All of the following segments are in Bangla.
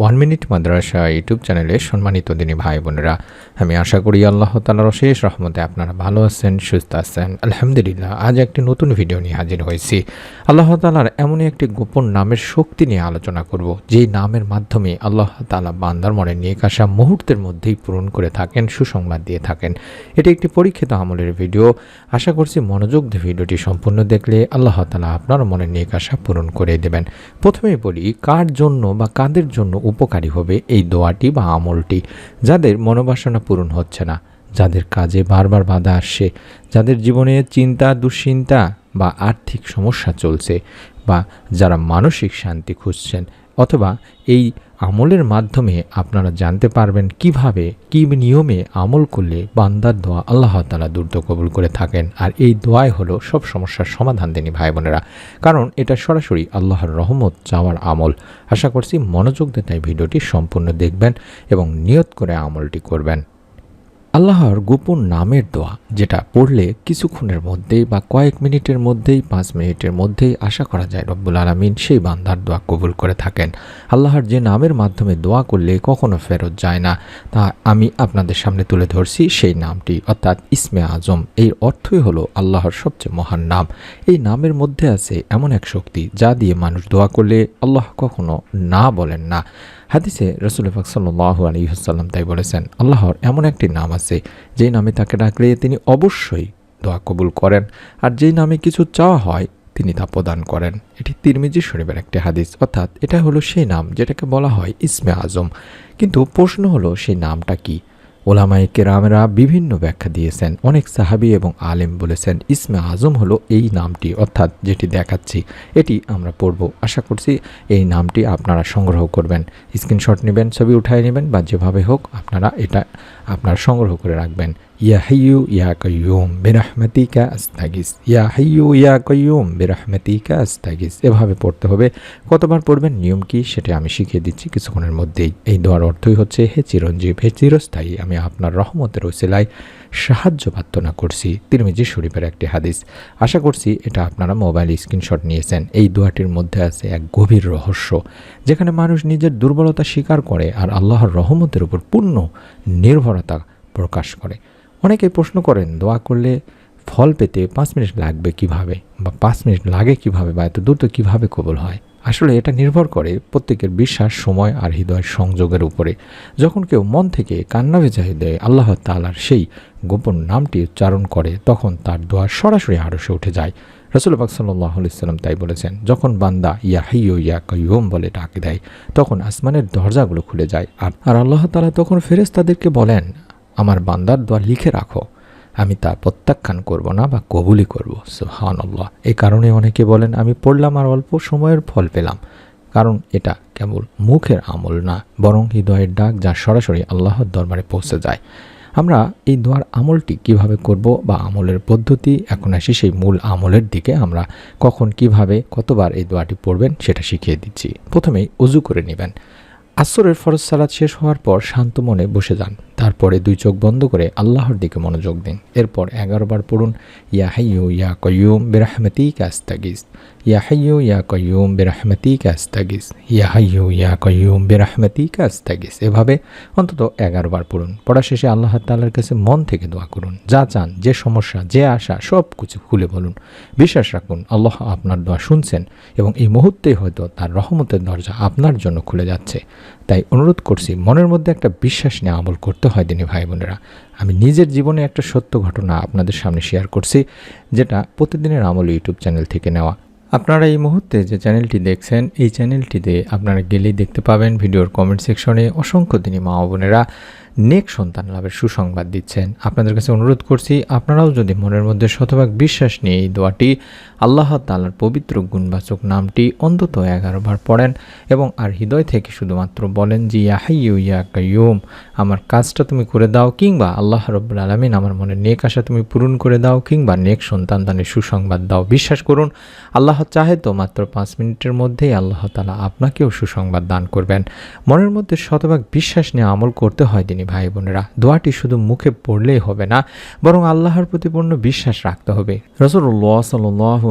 ওয়ান মিনিট মাদ্রাসা ইউটিউব চ্যানেলে সম্মানিত দিনী ভাই বোনেরা, আমি আশা করি আল্লাহ তালার শেষ রহমতে আপনারা ভালো আছেন, সুস্থ আছেন। আলহামদুলিল্লাহ, আজ একটি নতুন ভিডিও নিয়ে হাজির হয়েছি। আল্লাহ তালার এমনই একটি গোপন নামের শক্তি নিয়ে আলোচনা করব, যেই নামের মাধ্যমে আল্লাহ তালা বান্দার মনে নিয়ে আসা মুহূর্তের মধ্যেই পূরণ করে থাকেন, সুসংবাদ দিয়ে থাকেন। এটি একটি পরীক্ষিত আমলের ভিডিও। আশা করছি মনোযোগ দিয়ে ভিডিওটি সম্পূর্ণ দেখলে আল্লাহ তালা আপনার মনে নিয়ে আসা পূরণ করে দেবেন। প্রথমেই বলি, কার জন্য বা কাদের জন্য উপকারী হবে এই দোয়াটি বা আমলটি। যাদের মনোবাসনা পূরণ হচ্ছে না, যাদের কাজে বারবার বাধা আসছে, যাদের জীবনে চিন্তা, দুশ্চিন্তা বা আর্থিক সমস্যা চলছে বা যারা মানসিক শান্তি খুঁজছেন অথবা এই আমলের মাধ্যমে আপনারা জানতে পারবেন কীভাবে, কি নিয়মে আমল করলে বান্দার দোয়া আল্লাহ তালা দ্রুত কবুল করে থাকেন। আর এই দোয়াই হলো সব সমস্যার সমাধান, দেনি ভাই বোনেরা কারণ এটা সরাসরি আল্লাহর রহমত চাওয়ার আমল। আশা করছি মনোযোগ দিয়ে তাই ভিডিওটি সম্পূর্ণ দেখবেন এবং নিয়ত করে আমলটি করবেন। আল্লাহর গোপন নামের দোয়া, যেটা পড়লে কিছুক্ষণের মধ্যেই বা কয়েক মিনিটের মধ্যেই, পাঁচ মিনিটের মধ্যেই আশা করা যায় রব্বুল আলমিন সেই বান্দার দোয়া কবুল করে থাকেন। আল্লাহর যে নামের মাধ্যমে দোয়া করলে কখনো ফেরত যায় না। তা আমি আপনাদের সামনে তুলে ধরছি সেই নামটি, অর্থাৎ ইসমে আজম। এই অর্থই হলো আল্লাহর সবচেয়ে মহান নাম। এই নামের মধ্যে আছে এমন এক শক্তি, যা দিয়ে মানুষ দোয়া করলে আল্লাহ কখনো না বলেন না। হাদিসে রসুল পাক সাল্লাহ আলহিহাল্লাম তাই বলেছেন, আল্লাহর এমন একটি নাম আছে যেই নামে তাকে ডাকলে তিনি অবশ্যই দোয়া কবুল করেন। আর যেই নামে কিছু চাওয়া হয়, তিনি তা প্রদান করেন। এটি তিরমিজি শরীফের একটি হাদিস। অর্থাৎ এটা হলো সেই নাম যেটাকে বলা হয় ইসমে আজম। কিন্তু প্রশ্ন হলো, সেই নামটা কি? ওলামাই কেরামেরা বিভিন্ন ব্যাখ্যা দিয়েছেন। অনেক সাহাবি এবং আলেম বলেছেন, ইসমে আজম হলো এই নামটি, অর্থাৎ যেটি দেখাচ্ছি, এটি আমরা পড়ব। আশা করছি এই নামটি আপনারা সংগ্রহ করবেন। স্ক্রিনশট নেবেন, ছবি উঠায় নেবেন, বা যেভাবে হোক আপনারা এটা আপনারা সংগ্রহ করে রাখবেন। ইয়া হাইয়ু ইয়া কয়ুম বেরাহমাতিকা আস্তাগিস ইয়া হাইয়ু ইয়া কয়ুম বেরাহমাতিকা আস্তাগিস এভাবে পড়তে হবে। কতবার পড়বেন? নিয়ম কি? সেটা আমি শিখিয়ে দিচ্ছি কিছুক্ষণের মধ্যেই। এই দোয়ার অর্থই হচ্ছে, হে চিরঞ্জীব, হে চিরস্থায়ী, আমি আপনার রহমতের ওসিলায় সাহায্য প্রার্থনা করছি। তিরমিজি শরীফের একটি হাদিস। আশা করছি এটা আপনারা মোবাইল স্ক্রিনশট নিয়েছেন। এই দোয়াটির মধ্যে আছে এক গভীর রহস্য, যেখানে মানুষ নিজের দুর্বলতা স্বীকার করে আর আল্লাহর রহমতের উপর পূর্ণ নির্ভরতা প্রকাশ করে। অনেকে প্রশ্ন করেন, দোয়া করলে ফল পেতে পাঁচ মিনিট লাগবে কীভাবে? বা পাঁচ মিনিট লাগে কীভাবে? বা এত দ্রুত কীভাবে কবল হয়? আসলে এটা নির্ভর করে প্রত্যেকের বিশ্বাস, সময় আর হৃদয় সংযোগের উপরে। যখন কেউ মন থেকে কান্না ভেজা হৃদয়ে আল্লাহ তালার সেই গোপন নামটি উচ্চারণ করে, তখন তার দোয়া সরাসরি আড়সে উঠে যায়। রসুল পাক ইসলাম তাই বলেছেন, যখন বান্দা ইয়া হাইয়ো ইয়া কয়ুম বলে ডাকে দেয়, তখন আসমানের দরজাগুলো খুলে যায়। আর আর আল্লাহ তালা তখন ফেরেস তাদেরকে বলেন আমার বান্দার দোয়া লিখে রাখো। আমি তা প্রত্যাখ্যান করব না বা কবুলই করব। সুহান আল্লাহ এই কারণে অনেকে বলেন, আমি পড়লাম আর অল্প সময়ের ফল পেলাম। কারণ এটা কেবল মুখের আমল না, বরং হৃদয়ের ডাক যা সরাসরি আল্লাহর দরবারে পৌঁছে যায়। আমরা এই দোয়ার আমলটি কীভাবে করব বা আমলের পদ্ধতি এখন আসি সেই মূল আমলের দিকে আমরা কখন কীভাবে কতবার এই দোয়াটি পড়বেন সেটা শিখিয়ে দিচ্ছি। প্রথমেই অজু করে নেবেন। আসরের ফরজ সালাদ শেষ হওয়ার পর শান্ত মনে বসে যান। তারপরে দুই চোখ বন্ধ করে আল্লাহর দিকে মনোযোগ দিন। এরপর এগারো বার পড়ুন, ইয়া হাইয়ু ইয়া কয়ুম বেরাহমতি কাস্তাগিস ইয়া হাইয়ু ইয়া কয়ুম বেরাহমতি কাস্তাগিস ইয়া হাইয়ু ইয়া কয়ুম বেরাহমতি কাস্তাগিস এভাবে অন্তত এগারো বার পড়ুন। পড়া শেষে আল্লাহ তাল্লার কাছে মন থেকে দোয়া করুন। যা চান, যে সমস্যা, যে আশা, সব কিছু খুলে বলুন। বিশ্বাস রাখুন, আল্লাহ আপনার দোয়া শুনছেন এবং এই মুহূর্তেই হয়তো তার রহমতের দরজা আপনার জন্য খুলে যাচ্ছে। তাই অনুরোধ করছি, মনের মধ্যে একটা বিশ্বাস নিয়ে আমল করতে হয় দিনী ভাই বোনেরা। আমি নিজের জীবনে একটা সত্য ঘটনা আপনাদের সামনে শেয়ার করছি, যেটা প্রতিদিনের আমল ইউটিউব চ্যানেল থেকে নেওয়া। আপনারা এই মুহূর্তে যে চ্যানেলটি দেখছেন, এই চ্যানেলটিতে আপনারা গেলেই দেখতে পাবেন ভিডিওর কমেন্ট সেকশনে অসংখ্য দিনী মা বোনেরা। নেক সন্তান লাভের সুসংবাদ দিচ্ছেন। আপনাদের কাছে অনুরোধ করছি, আপনারাও যদি মনের মধ্যে শতভাগ বিশ্বাস নিয়ে এই দোয়াটি আল্লাহ তালার পবিত্র গুণবাচক নামটি অন্তত এগারো বার পড়েন এবং আর হৃদয় থেকে শুধুমাত্র বলেন যে ইয়াহাইয়ু ইয়া কাইয়ুম, আমার কাজটা তুমি করে দাও কিংবা আল্লাহ রব্বুল আলমিন আমার মনে নেক আশা তুমি পূরণ করে দাও কিংবা নেক সন্তান দানের সুসংবাদ দাও। বিশ্বাস করুন, আল্লাহ চাহে তো মাত্র পাঁচ মিনিটের মধ্যেই আল্লাহ তালা আপনাকেও সুসংবাদ দান করবেন। মনের মধ্যে শতভাগ বিশ্বাস নিয়ে আমল করতে হয় তিনি দিনী ভাই বোনেরা, দোয়াটি শুধু মুখে পড়লেই হবে না, বরং আল্লাহর প্রতি পূর্ণ বিশ্বাস রাখতে হবে। রসুল্লাহ সাল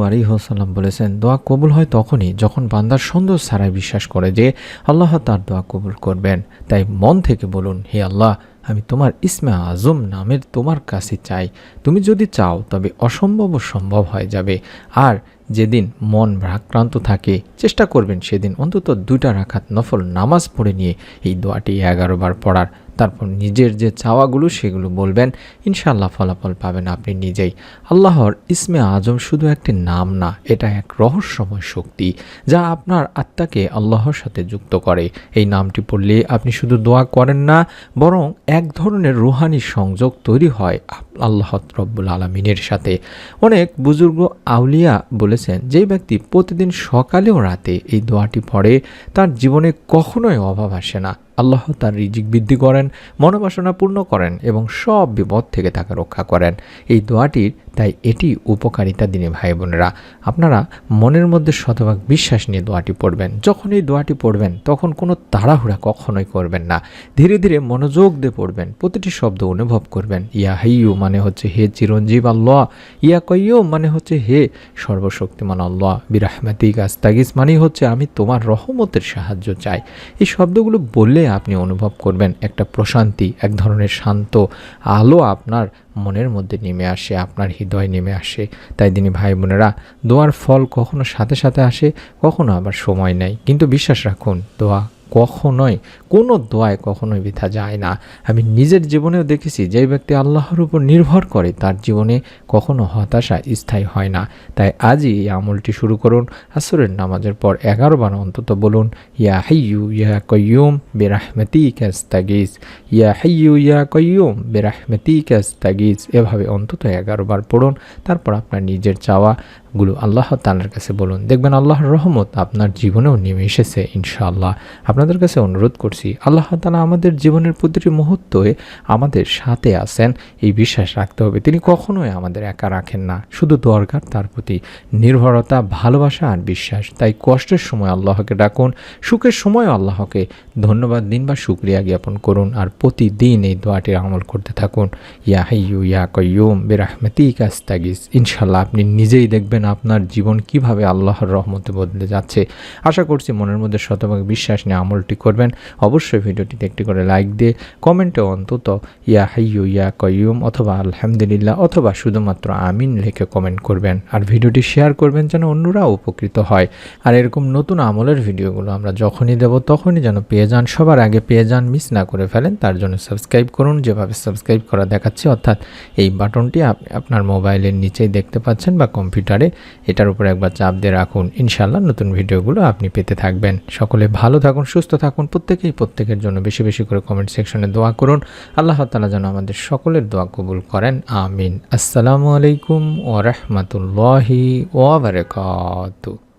আলী হাসাল্লাম বলেছেন, দোয়া কবুল হয় তখনই যখন বান্দার সুন্দর ছাড়াই বিশ্বাস করে যে আল্লাহ তার দোয়া কবুল করবেন। তাই মন থেকে বলুন, হে আল্লাহ, আমি তোমার ইসমা আজম নামের তোমার কাছে চাই। তুমি যদি চাও, তবে অসম্ভব সম্ভব হয়ে যাবে। আর যেদিন মন ভাক্রান্ত থাকে, চেষ্টা করবেন সেদিন অন্তত দুইটা রাখাত নফল নামাজ পড়ে নিয়ে এই দোয়াটি এগারো বার পড়ার। তারপর নিজের যে চাওয়াগুলো সেগুলো বলবেন, ইনশাআল্লাহ ফলাফল পাবেন আপনি নিজেই। আল্লাহর ইসমে আজম শুধু একটি নাম না, এটা এক রহস্যময় শক্তি যা আপনার আত্মাকে আল্লাহর সাথে যুক্ত করে। এই নামটি পড়লে আপনি শুধু দোয়া করেন না, বরং এক ধরনের রুহানি সংযোগ তৈরি হয় আল্লাহ রব্বুল আলমিনের সাথে। অনেক বুজুর্গ আউলিয়া বলেছেন যে ব্যক্তি প্রতিদিন সকালে ও রাতে এই দোয়াটি পড়ে, তার জীবনে কখনোই অভাব আসে না। আল্লাহ তার রিজিক বৃদ্ধি করেন, মনোবাসনা পূর্ণ করেন এবং সব বিপদ থেকে তাকে রক্ষা করেন। এই দোয়াটির তাই এটি উপকারিতা দিনে ভাই বোনেরা আপনারা মনের মধ্যে শতভাগ বিশ্বাস নিয়ে দোয়াটি পড়বেন। যখন এই দোয়াটি পড়বেন, তখন কোনো তাড়াহুড়া কখনোই করবেন না। ধীরে ধীরে মনোযোগ দিয়ে পড়বেন, প্রতিটি শব্দ অনুভব করবেন। ইয়া হাইয়ু মানে হচ্ছে হে চিরঞ্জীব আল্লাহ, ইয়া কইয়ু মানে হচ্ছে হে সর্বশক্তিমান আল্লাহ। বিরাহমাতিক আস্তাগিস মানেই হচ্ছে আমি তোমার রহমতের সাহায্য চাই। এই শব্দগুলো বললে আপনি অনুভব করবেন একটা প্রশান্তি, এক ধরনের শান্ত আলো আপনার মনের মধ্যে নেমে আসে, আপনার হৃদয় নেমে আসে। তাই দিনই ভাই বোনেরা দোয়ার ফল কখনো সাথে সাথে আসে, কখনো আবার সময় নেয়। কিন্তু বিশ্বাস রাখুন, দোয়া কখনোই, কোনো দোয়ায় কখনোই বৃথা যায় না। আমি নিজের জীবনেও দেখেছি যে ব্যক্তি আল্লাহর উপর নির্ভর করে, তার জীবনে কখনো হতাশা স্থায়ী হয় না। তাই আজই এই আমলটি শুরু করুন। আসরের নামাজের পর এগারো বার অন্তত বলুন, ইয়া হাইয়ু ইয়া কয়ুম বেরাহমেতি ক্যাস্তাগিজ ইয়া হাইয়ু ইয়া কয়ুম বেরাহমেতি ক্যাস্তাগিজ এভাবে অন্তত এগারো বার পড়ুন। তারপর আপনার নিজের চাওয়া। গুলো আল্লাহ তালার কাছে বলুন। দেখবেন আল্লাহর রহমত আপনার জীবনেও নেমে এসেছে, ইনশাআল্লাহ। আপনাদের কাছে অনুরোধ করছি, আল্লাহ তালা আমাদের জীবনের প্রতিটি মুহূর্তে আমাদের সাথে আছেন, এই বিশ্বাস রাখতে হবে। তিনি কখনোই আমাদের একা রাখেন না। শুধু দরকার তার প্রতি নির্ভরতা, ভালোবাসা আর বিশ্বাস। তাই কষ্টের সময় আল্লাহকে ডাকুন, সুখের সময় আল্লাহকে ধন্যবাদ দিন বা শুক্রিয়া জ্ঞাপন করুন আর প্রতিদিন এই দোয়াটির আমল করতে থাকুন। ইয়া হাইয়ু ইয়া কয়ুম বেরাহমেতি কাস্তাগিস ইনশাল্লাহ আপনি নিজেই দেখবেন আপনার জীবন কীভাবে আল্লাহর রহমতে বদলে যাচ্ছে। আশা করছি মনের মধ্যে শতভাগ বিশ্বাস নিয়ে আমলটি করবেন। অবশ্যই ভিডিওটিতে একটি করে লাইক দিয়ে কমেন্টে অন্তত ইয়া হাইয়ু ইয়া কয়ুম অথবা আলহামদুলিল্লাহ অথবা শুধুমাত্র আমিন লিখে কমেন্ট করবেন। আর ভিডিওটি শেয়ার করবেন যেন অন্যরা উপকৃত হয়। আর এরকম নতুন আমলের ভিডিওগুলো আমরা যখনই দেব তখনই যেন পেয়ে যান, সবার আগে পেয়ে যান, মিস না করে ফেলেন, তার জন্য সাবস্ক্রাইব করুন। যেভাবে সাবস্ক্রাইব করা দেখাচ্ছে, অর্থাৎ এই বাটনটি আপনি আপনার মোবাইলের নিচেই দেখতে পাচ্ছেন বা কম্পিউটারে এটার উপর একবার চাপ দিয়ে রাখুন। ইনশাল্লাহ নতুন ভিডিওগুলো আপনি পেতে থাকবেন। সকলে ভালো থাকুন, সুস্থ থাকুন, প্রত্যেকেই প্রত্যেকের জন্য বেশি বেশি করে কমেন্ট সেকশনে দোয়া করুন। আল্লাহ তালা যেন আমাদের সকলের দোয়া কবুল করেন। আমিন। আসসালামু আলাইকুম ওরহমতুল্লাহি ওবরকাত